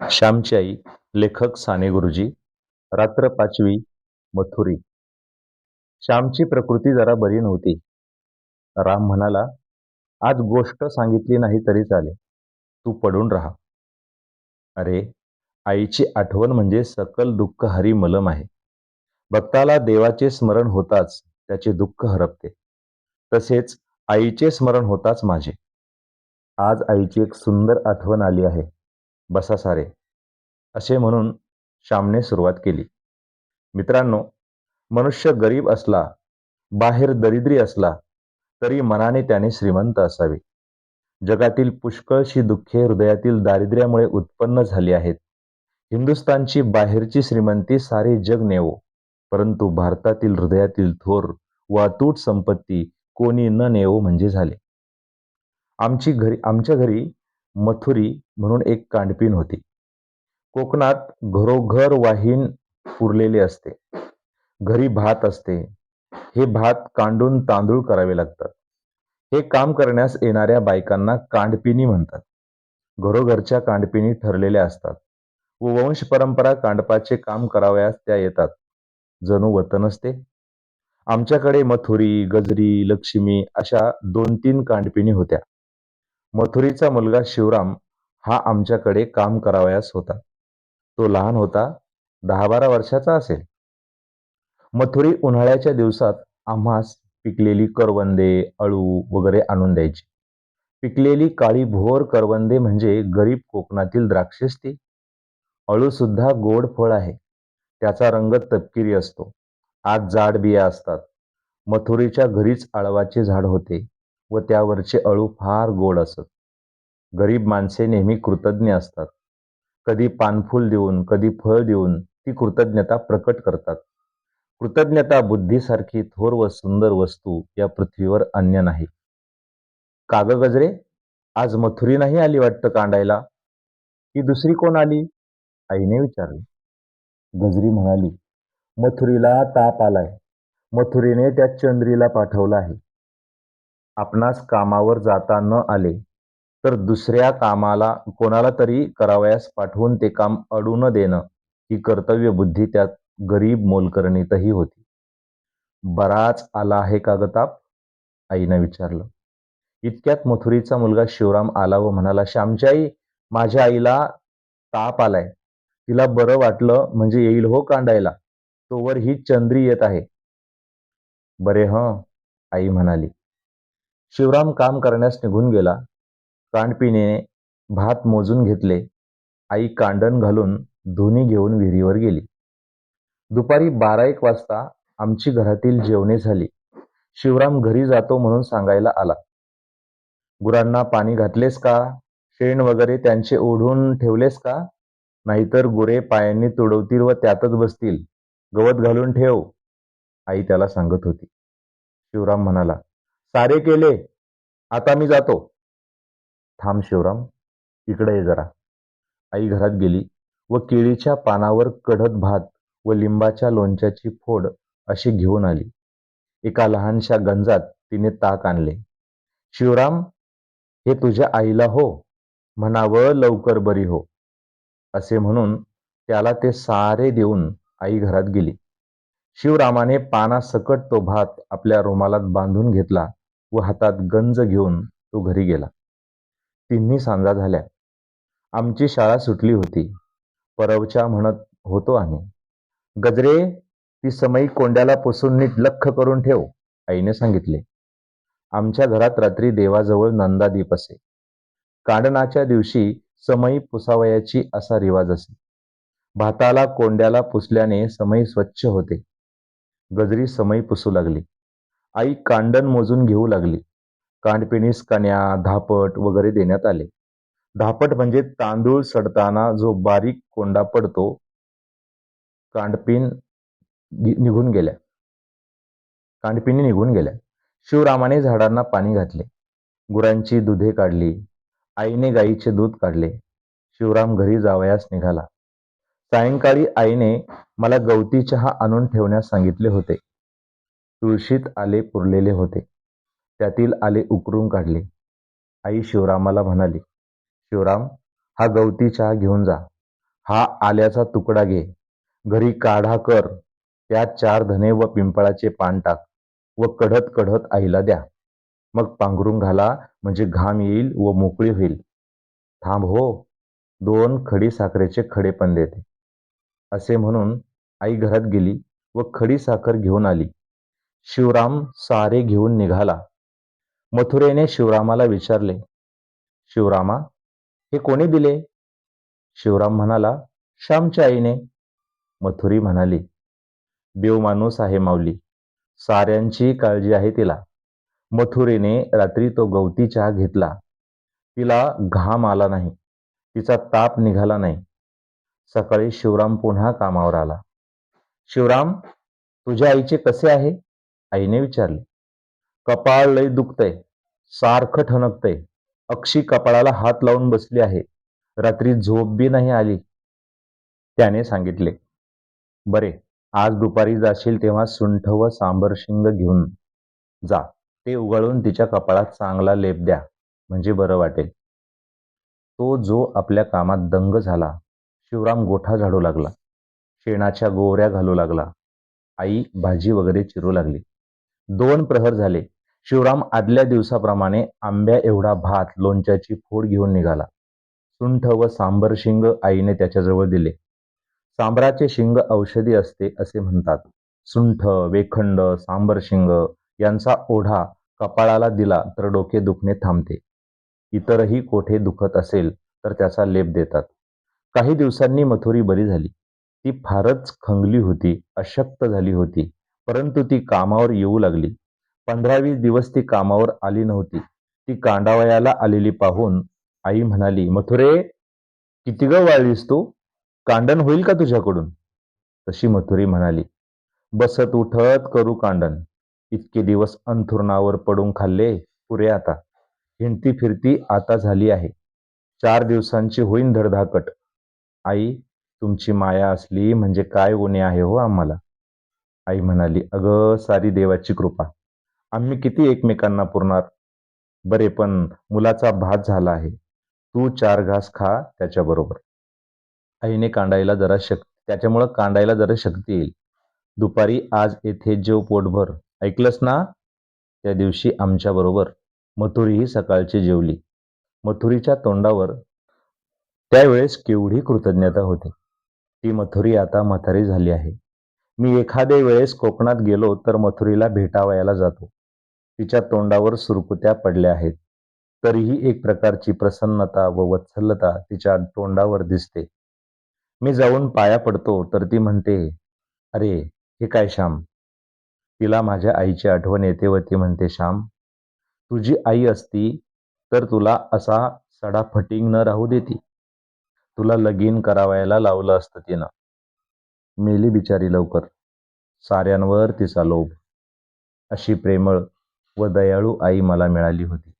श्यामची आई लेखक साने गुरुजी रात्र पाचवी मथुरी. श्यामची प्रकृती जरा बरी नव्हती. राम म्हणाला आज गोष्ट सांगितली नाही तरी चालेल. तू पडून राहा. अरे आईची आठवण म्हणजे सकल दुःख हरी मलम आहे. भक्ताला देवाचे स्मरण होताच त्याचे दुःख हरपते. तसेच आईचे स्मरण होताच माझे. आज आईची एक सुंदर आठवण आली आहे. बसा सारे असे म्हणून श्यामने सुरुवात केली. मित्रांनो मनुष्य गरीब असला बाहेर दरिद्री असला तरी मनाने त्याने श्रीमंत असावे. जगातील पुष्कळशी दुःखे हृदयातील दारिद्र्यामुळे उत्पन्न झाली आहेत. हिंदुस्थानची बाहेरची श्रीमंती सारे जग नेवो परंतु भारतातील हृदयातील थोर व अतूट संपत्ती कोणी न नेवो म्हणजे झाले. आमची घरी आमच्या घरी मथुरी म्हणून एक कांडपिन होती. कोकणात घरोघर वाहीन पुरलेले असते. घरी भात असते. हे भात कांडून तांदूळ करावे लागतात. हे काम करण्यास येणाऱ्या बायकांना कांडपिनी म्हणतात. घरोघरच्या कांडपिनी ठरलेल्या असतात व वंश परंपरा कांडपाचे काम करावयास त्या येतात. जणू वतन असते. आमच्याकडे मथुरी गजरी लक्ष्मी अशा दोन तीन कांडपिनी होत्या. मथुरीचा मुलगा शिवराम हा आमच्याकडे काम करावयास होता. तो लहान होता दहा बारा वर्षाचा असेल. मथुरी उन्हाळ्याच्या दिवसात आम्हास पिकलेली करवंदे अळू वगैरे आणून द्यायची. पिकलेली काळी भोर करवंदे म्हणजे गरीब कोकणातील द्राक्षेच ती. अळू सुद्धा गोड फळ आहे. त्याचा रंग तपकिरी असतो. आत जाड बिया असतात. मथुरीच्या घरीच आळवाचे झाड होते. व त्यावरचे अळू फार गोड असत. गरीब माणसे नेहमी कृतज्ञ असतात. कधी पानफूल देऊन कधी फळ देऊन ती कृतज्ञता प्रकट करतात. कृतज्ञता बुद्धीसारखी थोर व सुंदर वस्तू या पृथ्वीवर अन्य नाही. काग गजरे आज मथुरी नाही आली वाटतं कांडायला? ही दुसरी कोण आली? आईने विचारले. गजरी म्हणाली मथुरीला ताप आलाय. मथुरीने त्या चंद्रीला पाठवलं आहे. आपणास कामावर जाता न आले तर दुसऱ्या कामाला कोणाला तरी करावयास पाठवून ते काम अडू न देणं ही कर्तव्य बुद्धी त्यात गरीब मोलकरणीतही होती. बराच आला आहे का गताप आईनं विचारलं. इतक्यात मथुरीचा मुलगा शिवराम आला व म्हणाला श्यामची माझ्या आईला ताप आलाय. तिला बरं वाटलं म्हणजे येईल हो कांडायला. तोवर ही चंद्री येत आहे. बरे हं आई म्हणाली. शिवराम काम करण्यास निघून गेला. कांडपिने भात मोजून घेतले. आई कांडण घालून धुनी घेऊन विहिरीवर गेली. दुपारी बारा एक वाजता आमची घरातील जेवणे झाली. शिवराम घरी जातो म्हणून सांगायला आला. गुरांना पाणी घातलेस का? शेण वगैरे त्यांचे ओढून ठेवलेस का? नाहीतर गुरे पायांनी तुडवतील व त्यातच बसतील. गवत घालून ठेव आई त्याला सांगत होती. शिवराम म्हणाला सारे केले. आता मी जातो. थांब शिवराम इकडे ये जरा. आई घरात गेली व केळीच्या पानावर कढत भात व लिंबाच्या लोणच्याची फोड अशी घेऊन आली. एका लहानशा गंजात तिने ताक आणले. शिवराम हे तुझ्या आईला हो. म्हणावं लवकर बरी हो. असे म्हणून त्याला ते सारे देऊन आई घरात गेली. शिवरामाने पाना सकट तो भात आपल्या रुमालात बांधून घेतला व हातात गंज घेऊन तो घरी गेला. तिन्ही सांजा झाल्या आमची शाळा सुटली होती. परवच्या म्हणत होतो आम्ही गजरे ती समई कोंड्याला पुसून नीट लख करून ठेव आईने सांगितले. आमच्या घरात रात्री देवाजवळ नंदादीप असे. कांडणाच्या दिवशी समई पुसावयाची असा रिवाज असे. भाताला कोंड्याला पुसल्याने समई स्वच्छ होते. गजरी समई पुसू लागली. आई कांडण मोजून घेऊ लागली. कांडपिणीस कण्या धापट वगैरे देण्यात आले. धापट म्हणजे तांदूळ सडताना जो बारीक कोंडा पडतो कांडपिन निघून गेल्या. कांडपिणी निघून गेल्या. शिवरामाने झाडांना पाणी घातले. गुरांची दुधे काढली. आईने गाईचे दूध काढले. शिवराम घरी जावयास निघाला. सायंकाळी आईने मला गवती चहा आणून ठेवण्यास सांगितले होते. तुळशीत आले पुरलेले होते. त्यातील आले उकरून काढले. आई शिवरामाला म्हणाली शिवराम हा गवती चहा घेऊन जा. हा आल्याचा तुकडा घे. घरी काढा कर. त्यात चार धने व पिंपळाचे पान टाक व कढत कढत आईला द्या. मग पांघरून घाला म्हणजे घाम येईल व मोकळी होईल. थांब हो. दोन खडी साखरेचे खडे पण देते. असे म्हणून आई घरात गेली व खडी साखर घेऊन आली. शिवराम सारे घेऊन निघाला. मथुरेने शिवरामाला विचारले शिवरामा हे कोणी दिले? शिवराम म्हणाला श्यामच्या आईने. मथुरी म्हणाली देव माणूस आहे माऊली साऱ्यांची काळजी आहे तिला. मथुरेने रात्री तो गवती चहा घेतला. तिला घाम आला नाही तिचा ताप निघाला नाही. सकाळी शिवराम पुन्हा कामावर आला. शिवराम तुझ्या आईचे कसे आहे? आईने विचारले. कपाळ लय दुखतंय सारखं ठणकतंय. अक्षी कपाळाला हात लावून बसली आहे. रात्री झोप बी नाही आली. त्याने सांगितले बरे आज दुपारी जाशील तेव्हा सुंठ व सांबर शिंग घेऊन जा. ते उगाळून तिच्या कपाळात चांगला लेप द्या म्हणजे बरं वाटेल. तो जो आपल्या कामात दंग झाला शिवराम गोठा झाडू लागला. शेणाच्या गोवऱ्या घालू लागला. आई भाजी वगैरे चिरू लागली. दोन प्रहर झाले. शिवराम आदल्या दिवसाप्रमाणे आंब्या एवढा भात लोणच्याची फोड घेऊन निघाला. सुंठ व सांबर शिंग आईने त्याच्याजवळ दिले. सांबराचे शिंग औषधी असते असे म्हणतात. सुंठ वेखंड सांबर शिंग यांचा ओढा कपाळाला दिला तर डोके दुखणे थांबते. इतरही कोठे दुखत असेल तर त्याचा लेप देतात. काही दिवसांनी मथुरी बरी झाली. ती फारच खंगली होती अशक्त झाली होती. परंतु ती कामावर येऊ लागली. पंधरा वीस दिवस ती कामावर आली नव्हती. ती कांडावयाला आलेली पाहून आई म्हणाली मथुरे किती ग वाळलीस तू? कांडण होईल का तुझ्याकडून? तशी मथुरी म्हणाली बसत उठत करू कांडण. इतके दिवस अंथुरणावर पडून खाल्ले पुरे आता. हिंडती फिरती आता झाली आहे. चार दिवसांची होईन धडधाकट. आई तुमची माया असली म्हणजे काय उणे आहे हो आम्हाला? आई म्हणाली अगं सारी देवाची कृपा. आम्ही किती एकमेकांना पुरणार? बरे पण मुलाचा भात झाला आहे. तू चार घास खा त्याच्याबरोबर. आईने कांडायला जरा शक त्याच्यामुळं कांडायला जरा शक्ती येईल. दुपारी आज येथे जेव पोटभर. ऐकलंस ना? त्या दिवशी आमच्याबरोबर मथुरीही सकाळची जेवली. मथुरीच्या तोंडावर त्यावेळेस केवढी कृतज्ञता होती. ती मथुरी आता म्हातारी झाली आहे. मी एखाद्या वेळेस कोकणात गेलो तर मथुरीला भेटावयाला जातो. तिच्या तोंडावर सुरकुत्या पडल्या आहेत. तरीही एक प्रकारची प्रसन्नता व वत्सलता तिच्या तोंडावर दिसते. मी जाऊन पाया पडतो तर ती म्हणते अरे हे काय श्याम? तिला माझ्या आईची आठवण येते व ती म्हणते श्याम तुझी आई असती तर तुला असा सडा फटिंग न राहू देती. तुला लगीन करावायला लावलं असतं तिनं. मेली बिचारी लवकर. साऱ्यांवर तिचा लोभ. अशी प्रेमळ व दयाळू आई मला मिळाली होती.